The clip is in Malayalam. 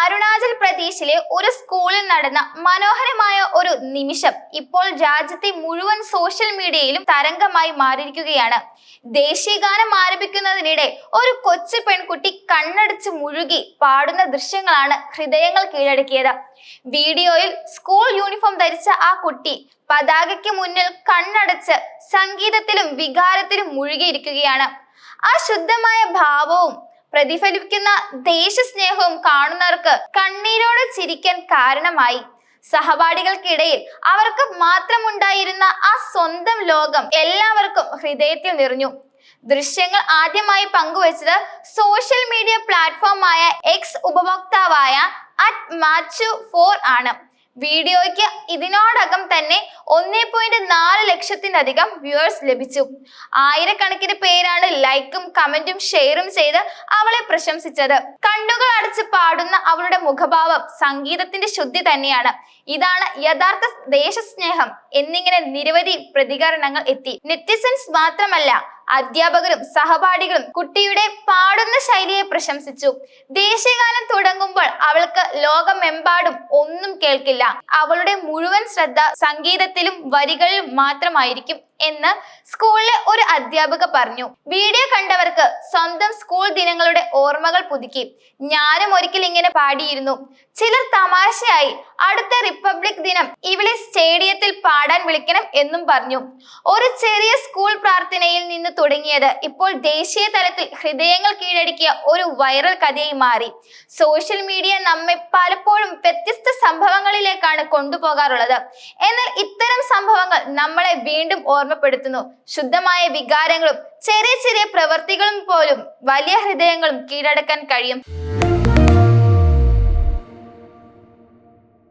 അരുണാചൽ പ്രദേശിലെ ഒരു സ്കൂളിൽ നടന്ന മനോഹരമായ ഒരു നിമിഷം ഇപ്പോൾ രാജ്യത്തെ മുഴുവൻ സോഷ്യൽ മീഡിയയിലും തരംഗമായി മാറിയിരിക്കുകയാണ്. ദേശീയഗാനം ആരംഭിക്കുന്നതിനിടെ ഒരു കൊച്ചു പെൺകുട്ടി കണ്ണടച്ച് മുഴുകി പാടുന്ന ദൃശ്യങ്ങളാണ് ഹൃദയങ്ങൾ കീഴടക്കിയത്. വീഡിയോയിൽ സ്കൂൾ യൂണിഫോം ധരിച്ച ആ കുട്ടി പതാകയ്ക്ക് മുന്നിൽ കണ്ണടച്ച് സംഗീതത്തിലും വികാരത്തിലും മുഴുകിയിരിക്കുകയാണ്. ആ ശുദ്ധമായ ഭാവവും പ്രതിഫലിക്കുന്ന ദേശസ്നേഹവും കാണുന്നവർക്ക് കണ്ണീരോടെ ചിരിക്കാൻ കാരണമായി. സഹപാഠികൾക്കിടയിൽ അവർക്ക് മാത്രമുണ്ടായിരുന്ന ആ സ്വന്തം ലോകം എല്ലാവർക്കും ഹൃദയത്തിൽ നിറഞ്ഞു. ദൃശ്യങ്ങൾ ആദ്യമായി പങ്കുവച്ചത് സോഷ്യൽ മീഡിയ പ്ലാറ്റ്ഫോമായ എക്സ് ഉപഭോക്താവായ അറ്റ് മാച്ചു ഫോർ ആണ്. വീഡിയോയ്ക്ക് ഇതിനോടകം തന്നെ ഒന്നേ പോയിന്റ് നാല് ലക്ഷത്തിനധികം വ്യൂവേഴ്സ് ലഭിച്ചു. ആയിരക്കണക്കിന് പേരാണ് ലൈക്കും കമന്റും ഷെയറും ചെയ്ത് അവളെ പ്രശംസിച്ചത്. കണ്ണുകൾ അടച്ച് പാടുന്ന അവളുടെ മുഖഭാവം സംഗീതത്തിന്റെ ശുദ്ധി തന്നെയാണ്. ഇതാണ് യഥാർത്ഥ ദേശസ്നേഹം. എന്നിങ്ങനെ നിരവധി പ്രതികരണങ്ങൾ എത്തി. നെറ്റിസൻസ് മാത്രമല്ല അധ്യാപകരും സഹപാഠികളും കുട്ടിയുടെ പാടുന്ന ശൈലിയെ പ്രശംസിച്ചു. ദേശീയഗാനം തുടങ്ങുമ്പോൾ അവൾക്ക് ലോകമെമ്പാടും ഒന്നും കേൾക്കില്ല. അവളുടെ മുഴുവൻ ശ്രദ്ധ സംഗീതത്തിലും വരികളിലും മാത്രമായിരിക്കും എന്ന് സ്കൂളിലെ ഒരു അധ്യാപിക പറഞ്ഞു. വീഡിയോ കണ്ടവർക്ക് സ്വന്തം സ്കൂൾ ദിനങ്ങളുടെ ഓർമ്മകൾ പുതുക്കി. ഞാനും ഒരിക്കൽ ഇങ്ങനെ പാടിയിരുന്നു. ചിലർ തമാശയായി അടുത്ത റിപ്പബ്ലിക് ദിനം ഇവിടെ സ്റ്റേഡിയത്തിൽ പാടാൻ വിളിക്കണം എന്നും പറഞ്ഞു. ഒരു ചെറിയ സ്കൂൾ പ്രാർത്ഥനയിൽ നിന്ന് തുടങ്ങിയത് ഇപ്പോൾ ദേശീയ തലത്തിൽ ഹൃദയങ്ങൾ കീഴടക്കിയ ഒരു വൈറൽ കഥയായി മാറി. സോഷ്യൽ മീഡിയ നമ്മെ പലപ്പോഴും വ്യത്യസ്ത സംഭവങ്ങളിലേക്കാണ് കൊണ്ടുപോകാറുള്ളത്. എന്നാൽ ഇത്തരം സംഭവങ്ങൾ നമ്മളെ വീണ്ടും ഓർമ്മപ്പെടുത്തുന്നു. ശുദ്ധമായ വികാരങ്ങളും ചെറിയ ചെറിയ പ്രവൃത്തികളും പോലും വലിയ ഹൃദയങ്ങളും കീഴടക്കാൻ കഴിയും.